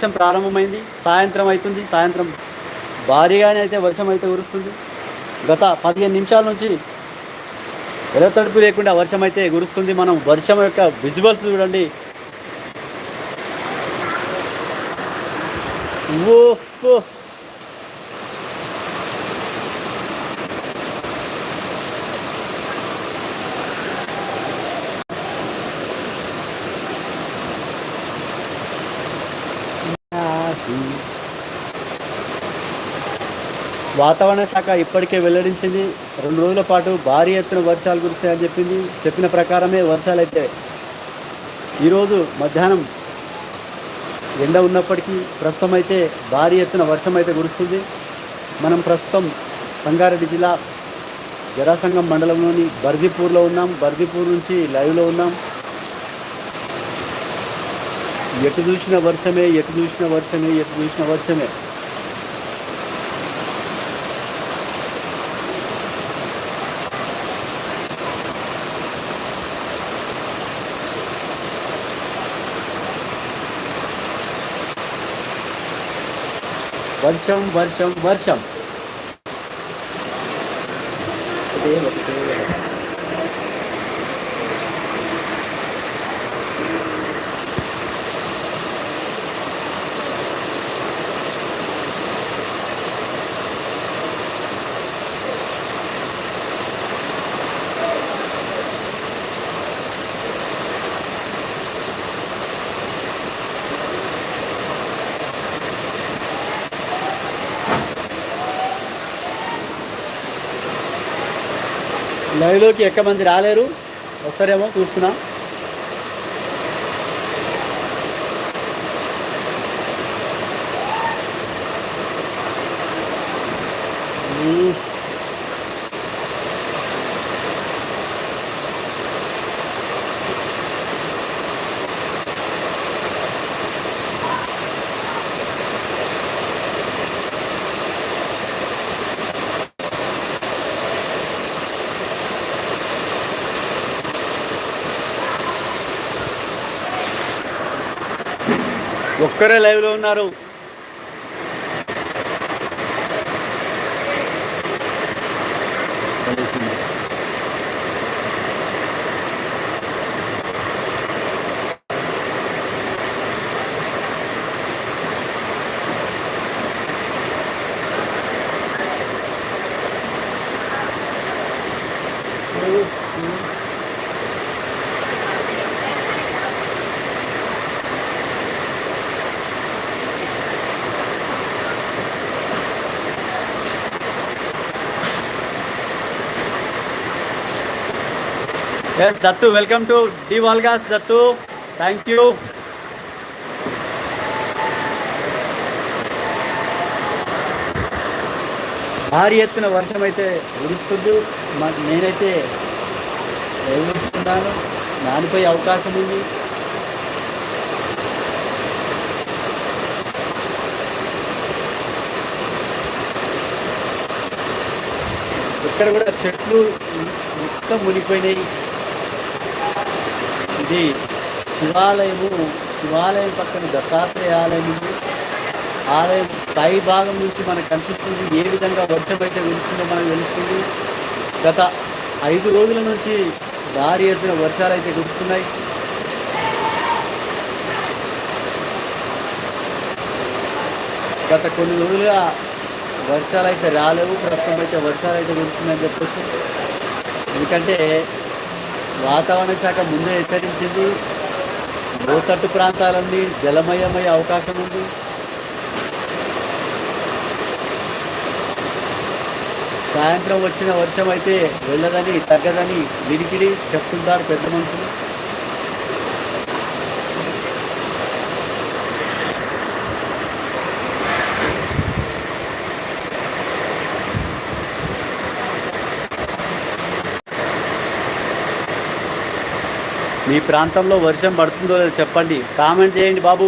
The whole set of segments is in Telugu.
వర్షం ప్రారంభమైంది సాయంత్రం అవుతుంది సాయంత్రం భారీగానే అయితే వర్షం అయితే కురుస్తుంది. గత పదిహేను నిమిషాల నుంచి ఎర్రతడుపు లేకుండా వర్షం అయితే కురుస్తుంది. మనం వర్షం యొక్క విజువల్స్ చూడండి. ఓఫ్ వాతావరణ శాఖ ఇప్పటికే వెల్లడించింది. రెండు రోజుల పాటు భారీ ఎత్తున వర్షాలు కురుస్తాయని చెప్పింది. చెప్పిన ప్రకారమే వర్షాలు అయితే ఈరోజు మధ్యాహ్నం ఎండ ఉన్నప్పటికీ ప్రస్తుతం అయితే భారీ ఎత్తున వర్షం అయితే కురుస్తుంది. మనం ప్రస్తుతం సంగారెడ్డి జిల్లా జరాసంగం మండలంలోని బర్దిపూర్లో ఉన్నాం. బర్దిపూర్ నుంచి లైవ్లో ఉన్నాం. ఎటు చూసిన వర్షమే ఎటు చూసిన వర్షమే ఎటు చూసిన వర్షమే. వర్షం వర్షం వర్షం ఒకటే ఎక్కమంది ఎక్క మంది రాలేరు? వస్తారేమో చూస్తున్నాం. ఒక్కరే లైవ్లో ఉన్నారు. Yes Dattu welcome to the వాల్గాస్ Dattu thank you భారీ ఎత్తున వర్షం అయితే ఉరుస్తుంది నేనైతే ఎదురుస్తున్నాను నానిపోయే అవకాశం ఉంది. ఇక్కడ కూడా చెట్లు మొత్తం మునిగిపోయినాయి. ఇది శివాలయము శివాలయం పక్కన దత్తాత్రేయ ఆలయం ఉంది. ఆలయం పై భాగం నుంచి మనకు కనిపిస్తుంది ఏ విధంగా వర్షం అయితే మనకు తెలుస్తుంది. గత ఐదు రోజుల నుంచి భారీ ఎత్తున వర్షాలు అయితే కురుస్తున్నాయి. గత కొన్ని రోజులుగా వర్షాలు అయితే రాలేవు. ప్రస్తుతం అయితే వర్షాలు అయితే కురుస్తున్నాయని చెప్పొచ్చు. ఎందుకంటే వాతావరణ శాఖ ముందే హెచ్చరించింది. లోతట్టు ప్రాంతాలన్నీ జలమయమయ్యే అవకాశం ఉంది. సాయంత్రం వచ్చిన వర్షం అయితే వెళ్ళదని తగ్గదని వినికిడి చెప్తుంటారు పెద్ద మనుషులు. మీ ప్రాంతంలో వర్షం పడుతుందో లేదో చెప్పండి. కామెంట్ చేయండి బాబు.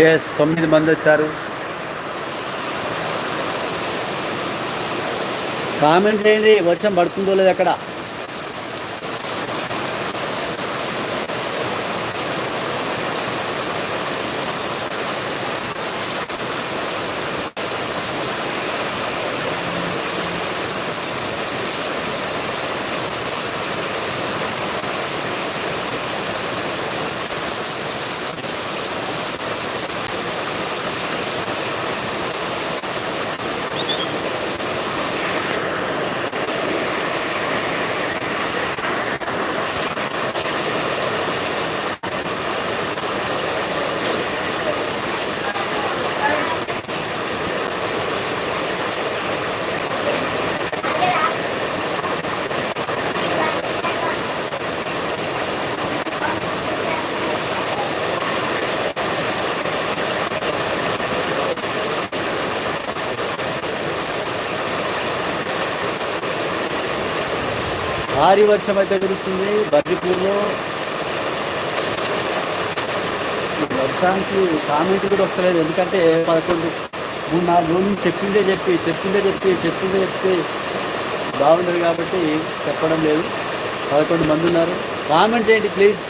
ఎస్ తొమ్మిది మంది వచ్చారు. కామెంట్ చేయండి వర్షం పడుతుందో లేదు అక్కడ. భారీ వర్షం అయితే కురుస్తుంది. బర్రిపూర్లో వర్షానికి కామెంట్ కూడా వస్తలేదు. ఎందుకంటే పదకొండు మూడు నాలుగు రోజులు చెప్పిందే చెప్పి చెప్పిందే చెప్పి చెప్పిందే చెప్తే బాగుండదు కాబట్టి చెప్పడం లేదు. పదకొండు మంది ఉన్నారు. కామెంట్ ఏంటి ప్లీజ్?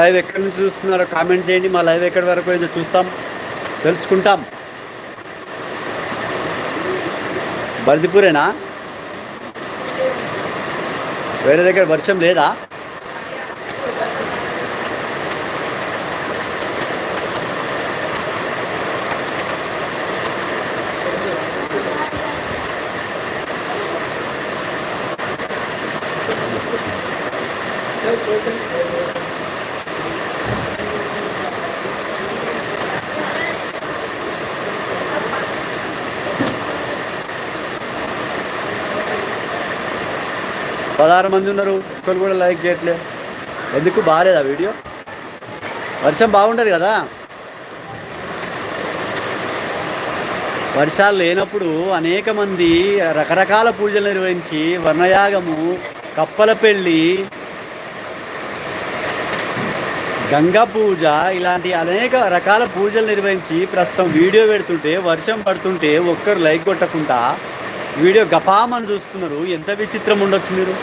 లైవ్ ఎక్కడి నుంచి చూస్తున్నారో కామెంట్ చేయండి. మా లైవ్ ఎక్కడి వరకు ఏదో చూస్తాం. తెలుసుకుంటాం. బల్దిపూరేనా? వేరే దగ్గర వర్షం లేదా? పదహారు మంది ఉన్నారు. ఒక్కరు కూడా లైక్ చేయట్లే. ఎందుకు బాగాలేదా వీడియో? వర్షం బాగుండదు కదా? వర్షాలు లేనప్పుడు అనేక మంది రకరకాల పూజలు నిర్వహించి వర్ణయాగము కప్పల పెళ్ళి గంగా పూజ ఇలాంటి అనేక రకాల పూజలు నిర్వహించి ప్రస్తుతం వీడియో పెడుతుంటే వర్షం పడుతుంటే ఒక్కరు లైక్ కొట్టకుండా వీడియో గపామని చూస్తున్నారు. ఎంత విచిత్రం ఉండొచ్చు మీరు?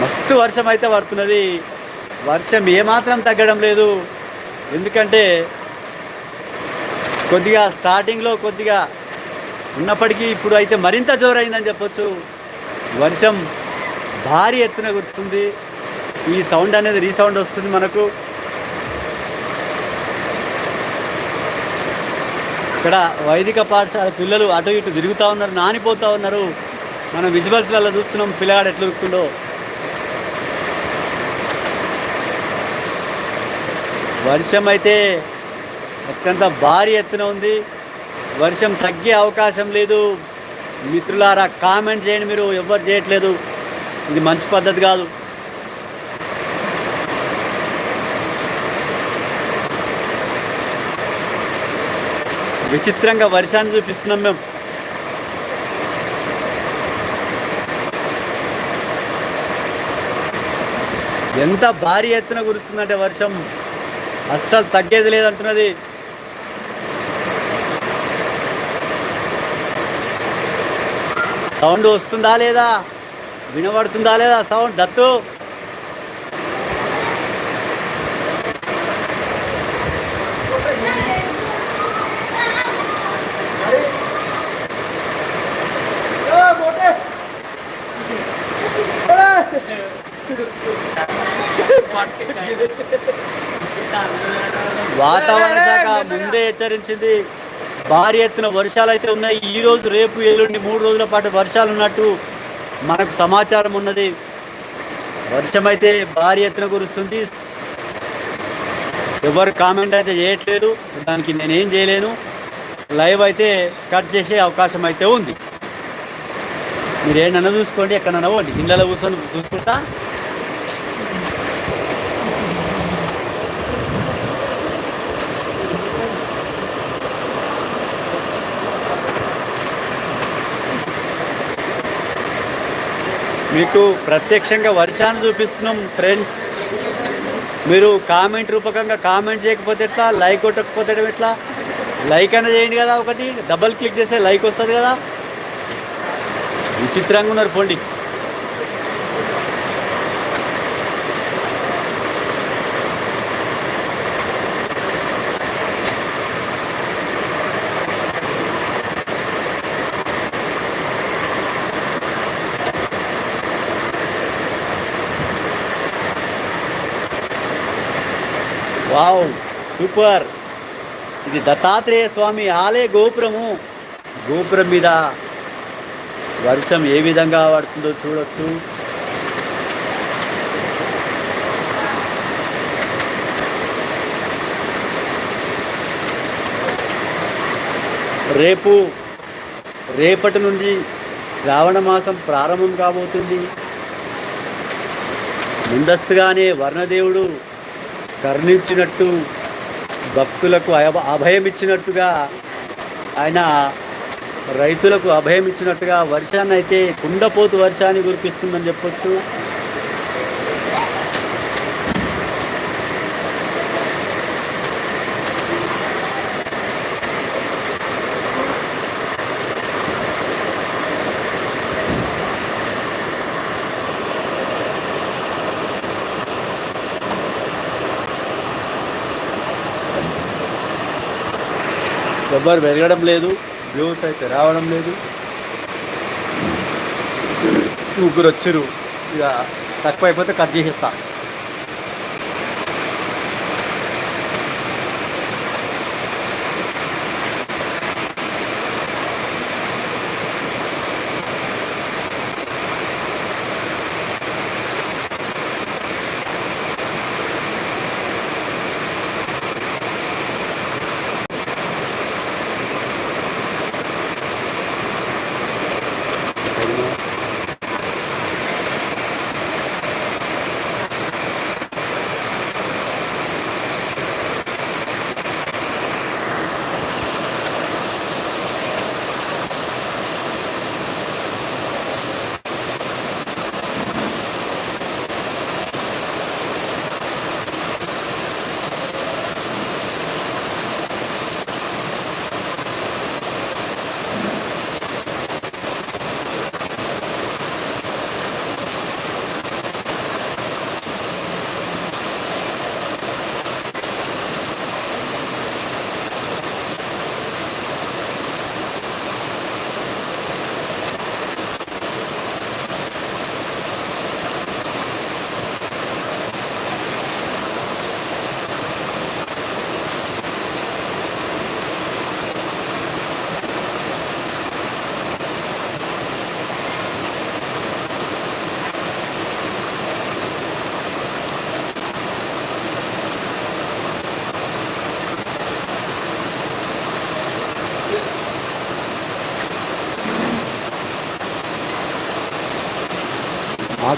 మస్తు వర్షం అయితే పడుతున్నది. వర్షం ఏమాత్రం తగ్గడం లేదు. ఎందుకంటే కొద్దిగా స్టార్టింగ్లో కొద్దిగా ఉన్నప్పటికీ ఇప్పుడు అయితే మరింత జోరైందని చెప్పొచ్చు. వర్షం భారీ ఎత్తున కురుస్తుంది. ఈ సౌండ్ అనేది రీసౌండ్ వస్తుంది మనకు. ఇక్కడ వైదిక పాఠశాల పిల్లలు అటు ఇటు తిరుగుతూ ఉన్నారు నానిపోతూ ఉన్నారు. మనం విజువల్స్లలో చూస్తున్నాం పిల్లగాడు ఎట్లా ఉరుకుందో వర్షం అయితే అత్యంత భారీ ఎత్తున ఉంది. వర్షం తగ్గే అవకాశం లేదు. మిత్రులారా కామెంట్ చేయండి మీరు ఎవరు చేయట్లేదు. ఇది మంచి పద్ధతి కాదు. విచిత్రంగా వర్షాన్ని చూపిస్తున్నాం మేము. ఎంత భారీ ఎత్తున కురుస్తుందంటే వర్షం. అస్సలు తగ్గేది లేదంటున్నది. సౌండ్ వస్తుందా లేదా? వినబడుతుందా లేదా సౌండ్? దత్తు? వాతావరణ శాఖ ముందే హెచ్చరించింది. భారీ ఎత్తున వర్షాలు అయితే ఉన్నాయి. ఈ రోజు రేపు ఎల్లుండి మూడు రోజుల పాటు వర్షాలు ఉన్నట్టు మనకు సమాచారం ఉన్నది. వర్షం అయితే భారీ ఎత్తున కురుస్తుంది. ఎవరు కామెంట్ అయితే చేయట్లేదు. దానికి నేనేం చేయలేను. లైవ్ అయితే కట్ చేసే అవకాశం అయితే ఉంది. మీరు ఏంటన్నా చూసుకోండి ఎక్కడన్నా పోండి. ఇళ్ళలో కూర్చొని చూసుకుంటా మీకు ప్రత్యక్షంగా వర్షాన్ని చూపిస్తున్నాం ఫ్రెండ్స్. మీరు కామెంట్ రూపకంగా కామెంట్ చేయకపోతే ఎట్లా? లైక్ కొట్టకపోతే ఎట్లా? లైక్ అనేది చేయండి కదా ఒకటి. డబల్ క్లిక్ చేస్తే లైక్ వస్తుంది కదా. విచిత్రంగా ఉన్నారు పోండి. Wow super. ఇది దత్తాత్రేయ స్వామి ఆలయ గోపురము. గోపురం మీద వర్షం ఏ విధంగా పడుతుందో చూడొచ్చు. రేపు రేపటి నుండి శ్రావణ మాసం ప్రారంభం కాబోతుంది. ముందస్తుగానే వర్ణదేవుడు కరుణించినట్టు భక్తులకు అయ అభయం ఇచ్చినట్టుగా ఆయన రైతులకు అభయం ఇచ్చినట్టుగా వర్షాన్ని అయితే కుండపోతు వర్షాన్ని కురిపిస్తుందని చెప్పొచ్చు. ఎవ్వరు పెరగడం లేదు వ్యూస్ అయితే రావడం లేదు. ముగ్గురు వచ్చారు. ఇక తక్కువ అయిపోతే కట్ చేసేస్తాను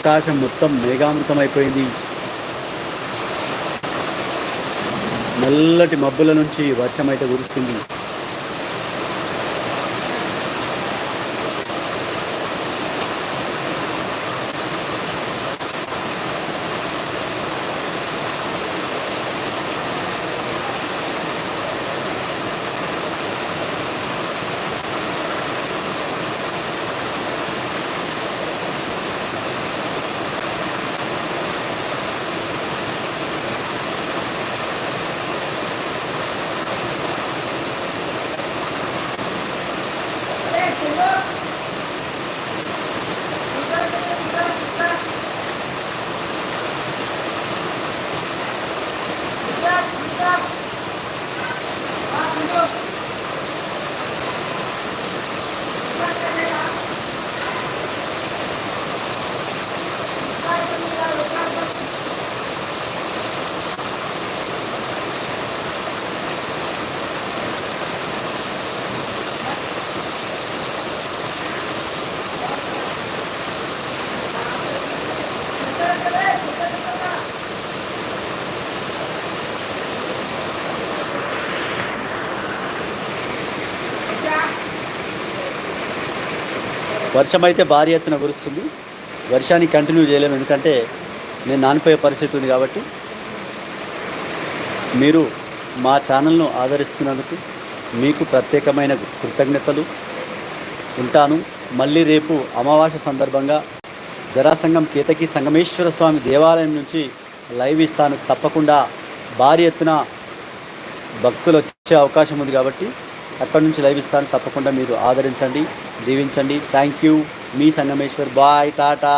ఆకాశం మొత్తం మేఘామృతమైపోయింది. అయిపోయింది నల్లటి మబ్బుల నుంచి వర్షం అయితే కురుస్తుంది. వర్షం అయితే భారీ ఎత్తున కురుస్తుంది. వర్షాన్ని కంటిన్యూ చేయలేము. ఎందుకంటే నేను నానిపోయే పరిస్థితి ఉంది కాబట్టి మీరు మా ఛానల్ను ఆదరిస్తున్నందుకు మీకు ప్రత్యేకమైన కృతజ్ఞతలు ఉంటాను. మళ్ళీ రేపు అమావాస్య సందర్భంగా జరాసంగం కేతకి సంగమేశ్వర స్వామి దేవాలయం నుంచి లైవ్ ఇస్తాను. తప్పకుండా భారీ ఎత్తున భక్తులు వచ్చే అవకాశం ఉంది కాబట్టి అక్కడి నుంచి లైవ్ ఇస్తాను. తప్పకుండా మీరు ఆదరించండి. దీవించండి. థ్యాంక్ యూ మీ సంగమేశ్వర్ బాయ్ టాటా